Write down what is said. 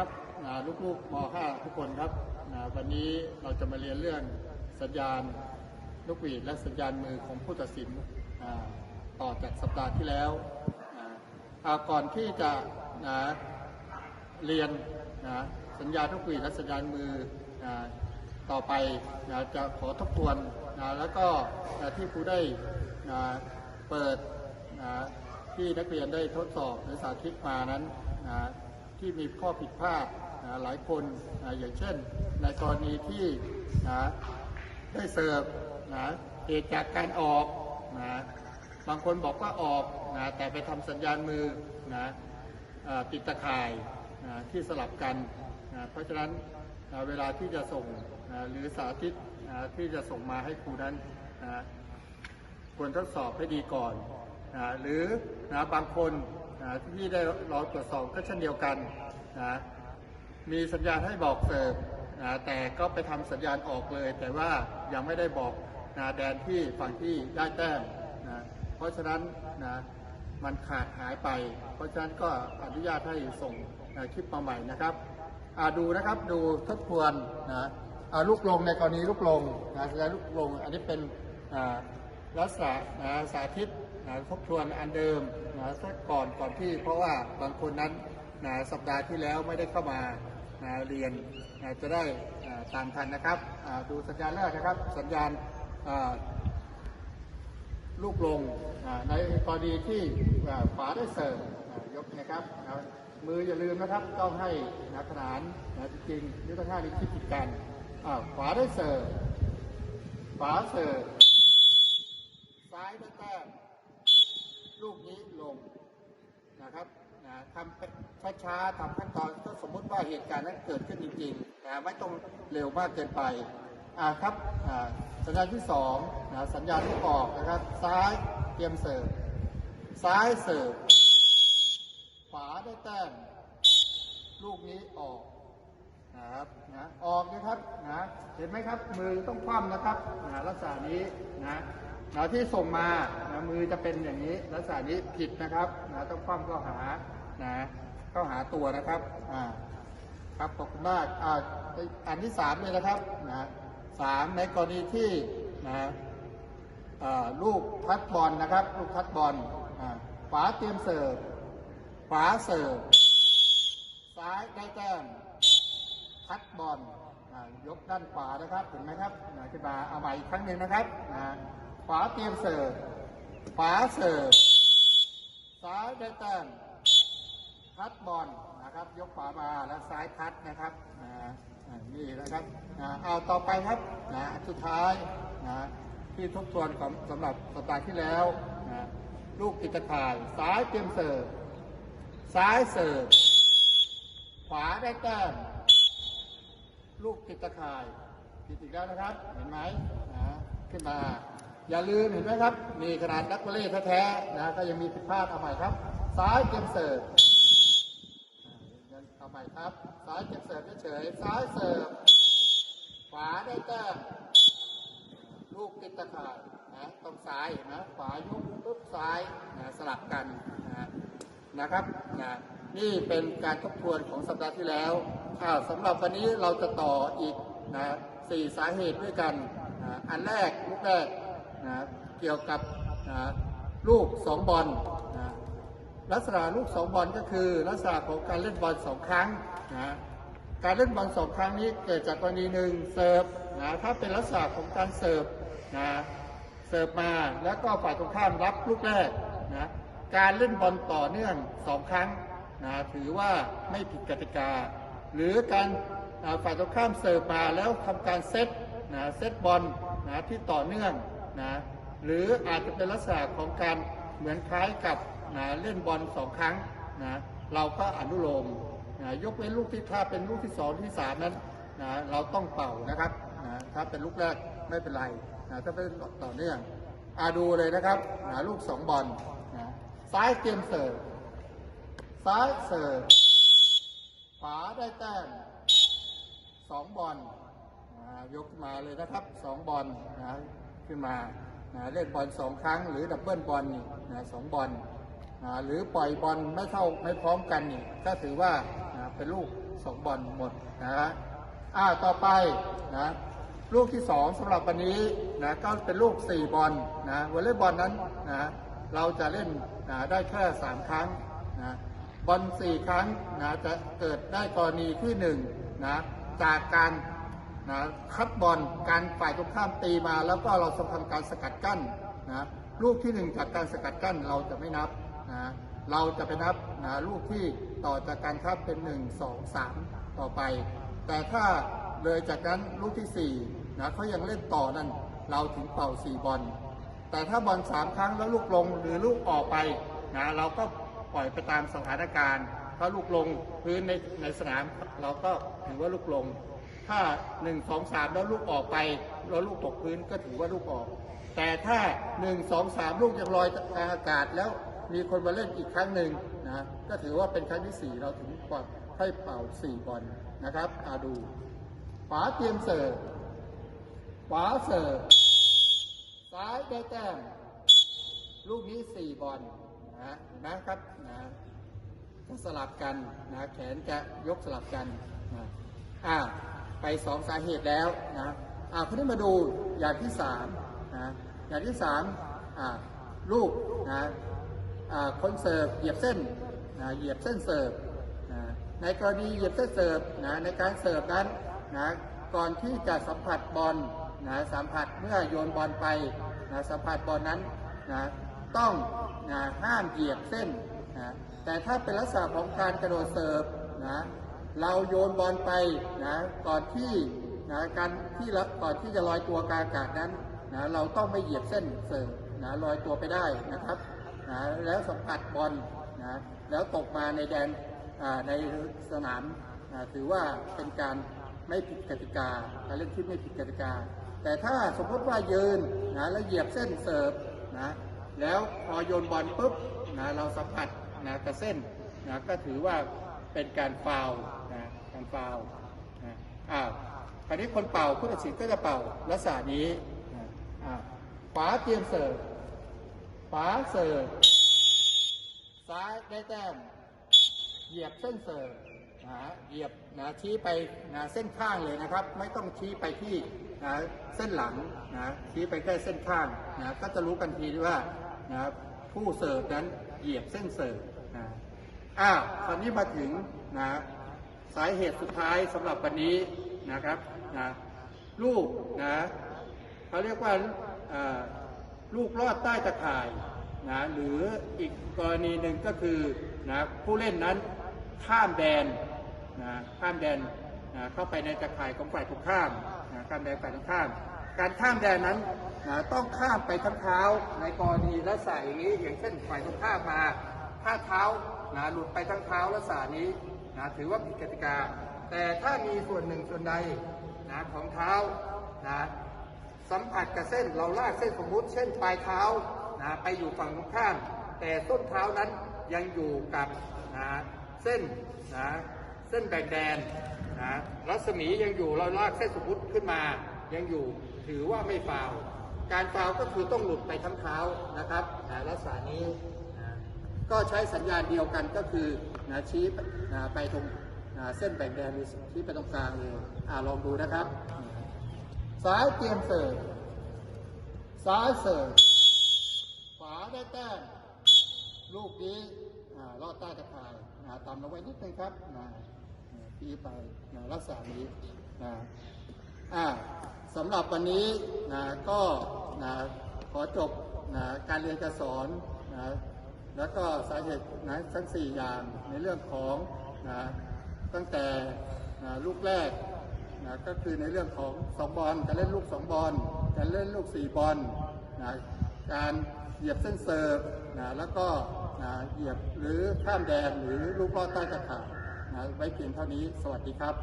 ครับลูกๆม .5 ทุกคนครับวันนี้เราจะมาเรียนเรื่องสัญญาณนกหวีดและสัญญาณมือของผู้ตัดสินต่อจากสัปดาห์ที่แล้วก่อนที่จะนะเรียนนะสัญญาณนกหวีดและสัญญาณมือนะต่อไปนะจะขอทบทวนนะแล้วก็นะที่ครูได้นะเปิดนะที่นักเรียนได้ทดสอบหรือสาธิตมานั้นนะ ที่มีข้อผิดพลาดหลายคนอย่างเช่น ในกรณีที่ได้เสิร์ฟเหตุจากการออกบางคนบอกว่าออกแต่ไปทำสัญญาณมือติดตะข่ายที่สลับกัน เพราะฉะนั้นเวลาที่จะส่งหรือสาธิตที่จะส่งมาให้ครูนั้นควรทดสอบให้ดีก่อน หรือบางคน นะที่ได้เราตรวจสอบก็เช่นเดียวกันนะมีสัญญาณให้บอกเสิร์ฟนะแต่ก็ไปทำสัญญาณออกเลย แต่ว่ายังไม่ได้บอกนะแดนที่ฝั่งที่ได้แต้มนะเพราะฉะนั้นนะมันขาดหายไป เพราะฉะนั้นก็อนุญาตให้ส่งนะคลิปมาใหม่นะครับดูนะครับดูทบทวนนะลูกลงในกรณีลูกลงนะสัญญาณลูกลงอันนี้เป็นลักษณะนะสาธิตนะทบทวนอันเดิม นะสักก่อนก่อนที่เพราะว่าบางคนนั้นนะสัปดาห์ที่แล้วไม่ได้เข้ามานะเรียนนะจะได้ตามทันนะครับดูสัญญาณแรกนะครับ สัญญาณลูกลงในกรณีที่ฝาได้เสิร์ฟยกนะครับนะมืออย่าลืมนะครับต้องให้นะขนานนะจริงๆนี่ต้งห้านิ้วคิดติดกันอ่าได้เสิร์ฟขวาเสิร์ฟ ซ้ายได้แต้ม ลูกนี้ลงนะครับนะทำช้าๆทำขั้นตอนก็สมมุติว่าเหตุการณ์นั้นเกิดขึ้นจริงๆนะไม่ต้องเร็วมากเกินไปอ่าครับอ่าสัญญาณที่สองนะสัญญาณที่ออกนะครับ ซ้ายเตรียมเสิร์ฟซ้ายเสิร์ฟขวาได้แต้มลูกนี้ออกนะครับนะออกนะครับนะเห็นไหมครับมือต้องคว่ำนะครับนะลักษณะนี้นะนะที่ส่งมา มือจะเป็นอย่างนี้ลักษณะนี้ผิดนะครับนะต้องคว่ำเข้าหานะเข้าหาตัวนะครับอ่าครับขอบคุณมากอ่าอันที่สามเลยนะครับนะสามในกรณีที่นะอ่าลูกทัดบอลนะครับ ลูกทัดบอลอ่าขวาเตรียมเสิร์ฟขวาเสิร์ฟซ้ายได้แต้มพัดบอลยกด้านขวานะครับเห็นไหมครับขึ้นมาเอาใหม่อีกครั้งหนึ่งนะครับนะขวาเตรียมเสิร์ฟ ขวาเสิร์ฟซ้ายได้แต้มพัดบอลนะครับ ยกขวามาแล้วซ้ายพัดนะครับนะนี่นะครับนะเอาต่อไปครับนะสุดท้ายนะที่ทบทวนของสำหรับสัปดาห์ที่แล้วนะลูกติดตะข่ายซ้ายเตรียมเสิร์ฟซ้ายเสิร์ฟขวาได้แต้มลูกติดตะข่ายผิดอีกแล้วนะครับ เห็นไหมนะขึ้นมา อย่าลืมเห็นไหมครับมีขนาดนักวอลเลย์แท้ๆนะก็ยังมีผิดพลาดเอาใหม่ครับ ซ้ายเกมเสิร์ฟเอาใหม่ครับ ซ้ายเกมเสิร์ฟเฉยซ้ายเสิร์ฟขวาได้แต้มลูกติดตะข่ายนะตรงซ้ายเห็นไหมขวายกปุ๊บซ้ายนะสลับกันนะนะครับนะนี่เป็นการทบทวนของสัปดาห์ที่แล้วอ่าสำหรับวันนี้เราจะต่ออีกนะสี่สาเหตุด้วยกันนะอันแรกลูกแรก นะเกี่ยวกับนะลูกสองบอลนะลักษณะลูกสองบอลก็คือลักษณะของการเล่นบอลสองครั้งนะการเล่นบอลสองครั้งนี้เกิดจากกรณีหนึ่งเสิร์ฟนะถ้าเป็นลักษณะของการเสิร์ฟนะเสิร์ฟมาแล้วก็ฝ่ายตรงข้ามรับลูกแรกนะการเล่นบอลต่อเนื่องสองครั้งนะถือว่าไม่ผิดกติกา หรือการฝ่ายตรงข้ามเสิร์ฟมาแล้วทำการเซตนะเซตบอลนะที่ต่อเนื่อง นะหรืออาจจะเป็นลักษณะของการเหมือนคล้ายกับนะเล่นบอลสองครั้งนะเราก็อนุโลมนะยกเว้นลูกที่ถ้าเป็นลูกที่สองที่สามนั้นนะเราต้องเป่านะครับนะถ้าเป็นลูกแรกไม่เป็นไรนะถ้าเป็นต่อเนื่องอาดูเลยนะครับนะลูกสองบอลนะซ้ายเตรียมเสิร์ฟซ้ายเสิร์ฟขวาได้แต้มสองบอลยกมาเลยนะครับสองบอลนะ ขึ้นมานะเล่นบอลสองครั้ง หรือดับเบิลบอลนี่นะสองบอลนะหรือปล่อยบอลไม่เท่าไม่พร้อมกันนี่ก็ถือว่านะเป็นลูกสองบอลหมดนะฮะอ่าต่อไปนะลูกที่สองสำหรับวันนี้นะก็เป็นลูกสี่บอลนะวอลเลย์บอลนั้นนะเราจะเล่นนะได้แค่สามครั้งนะบอลสี่ครั้งนะจะเกิดได้กรณีที่หนึ่งนะจากการ นะคัดบอลการฝ่ายตรงข้ามตีมาแล้วก็เราทำการสกัดกั้นนะลูกที่หนึ่งจากการสกัดกั้นเราจะไม่นับนะเราจะไปนับนะลูกที่ต่อจากการคัดเป็นหนึ่งสองสามต่อไป แต่ถ้าเลยจากนั้นลูกที่สี่นะเขายังเล่นต่อนั่นเราถึงเป่าสี่บอล แต่ถ้าบอลสามครั้งแล้วลูกลงหรือลูกออกไปนะเราก็ปล่อยไปตามสถานการณ์ ถ้าลูกลงพื้นในในสนามเราก็ถือว่าลูกลง ถ้าหนึ่งสองสามแล้วลูกออกไป แล้วลูกตกพื้นก็ถือว่าลูกออก แต่ถ้าหนึ่งสองสามลูกยังลอยกลางอากาศแล้วมีคนมาเล่นอีกครั้งหนึ่งนะก็ถือว่าเป็นครั้งที่สี่เราถึงปล่อยให้เป่าสี่บอลนะครับอาดูขวาเตรียมเสิร์ฟขวาเสิร์ฟซ้ายได้แต้มลูกนี้สี่บอลนะนะครับนะจะสลับกันนะแขนจะยกสลับกันนะอ่า ไปสองสาเหตุแล้วนะอ่าคนนี้มาดูอย่างที่สามนะอย่างที่สามอ่าลูกนะอ่าคนเสิร์ฟเหยียบเส้นนะเหยียบเส้นเสิร์ฟนะในกรณีเหยียบเส้นเสิร์ฟนะในการเสิร์ฟนั้นนะก่อนที่จะสัมผัสบอลนะสัมผัสเมื่อโยนบอลไปนะสัมผัสบอลนั้นนะต้องนะห้ามเหยียบเส้นนะแต่ถ้าเป็นลักษณะของการกระโดดเสิร์ฟนะ เราโยนบอลไปนะก่อนที่นะการที่ก่อนที่จะลอยตัวกลางอากาศนั้นนะเราต้องไม่เหยียบเส้นเสิร์ฟนะลอยตัวไปได้นะครับนะแล้วสัมผัสบอลนะแล้วตกมาในแดนในสนามนะถือว่าเป็นการไม่ผิดกติกาการเล่นที่ไม่ผิดกติกา แต่ถ้าสมมติว่ายืนนะแล้วเหยียบเส้นเสิร์ฟนะแล้วพอโยนบอลปุ๊บนะเราสัมผัสนะกับเส้นนะก็ถือว่าเป็นการฟาว ล์นะกาอ้าวคราวนี้คนเป่าผู้ตัดสินก็จะเป่าลักษณะนี้อ่าขวาเตรียมเสิร์ฟขวาเสิร์ฟซ้ายได้แต้มเหยียบเส้นเสิร์ฟนะเหยียบนะชี้ไปนะเส้นข้างเลยนะครับ ไม่ต้องชี้ไปที่นะเส้นหลังนะชี้ไปแค่เส้นข้างนะก็จะรู้กันทีว่านะผู้เสิร์ฟนั้นเหยียบเส้นเสิร์ฟนะอ้าวตอนนี้มาถึงนะ สาเหตุสุดท้ายสำหรับวันนี้นะครับนะลูกนะเขาเรียกว่าลูกรอดใต้ตะข่ายนะหรืออีกกรณีหนึ่งก็คือนะผู้เล่นนั้นข้ามแดนนะข้ามแดนนะเข้าไปในตะข่ายของฝ่ายตรงข้ามนะข้ามแดนฝ่ายตรงข้าม การข้ามแดนนั้นนะต้องข้ามไปทั้งเท้าในกรณีและอย่างนี้อย่างเช่นฝ่ายตรงข้ามมา ถ้าเท้านะหลุดไปทั้งเท้าแลักษณะนี้ นะถือว่าผิดกติกา แต่ถ้ามีส่วนหนึ่งส่วนใดนะของเท้านะสัมผัสกับเส้นเราลากเส้นสมมุติ เช่นปลายเท้านะไปอยู่ฝั่งตรงข้าม แต่ส้นเท้านั้นยังอยู่กับนะเส้นนะเส้นแบ่งแดนนะรัศมียังอยู่เราลากเส้นสมมุติขึ้นมา ยังอยู่ถือว่าไม่ฟาว การฟาวก็คือต้องหลุดไปทั้งเท้านะครับนะลักษณะนี้ ก็ใช้สัญญาณเดียวกันก็คือนะชี้นะไปตรงนะเส้นแบ่งแดนชี้ไปตรงกลางเลยอ่าลองดูนะครับ ซ้ายเตรียมเสิร์ฟซ้ายเสิร์ฟขวาได้แต้มลูกนี้อ่ารอดใต้ตะข่ายนะตามเอาไว้นิดนึงครับนะปีไปนะลักษณะนี้นะอ่าสำหรับวันนี้นะก็นะขอจบนะการเรียนการสอนนะ แล้วก็สาเหตุนะทั้งสี่อย่างในเรื่องของนะตั้งแต่นะลูกแรกนะก็คือในเรื่องของสองบอลการเล่นลูกสองบอลการเล่นลูกสี่บอลนะการเหยียบเส้นเซิร์ฟนะแล้วก็นะเหยียบหรือข้ามแดนหรือลูกลอดใต้ตะข่ายนะไว้เพียงเท่านี้สวัสดีครับ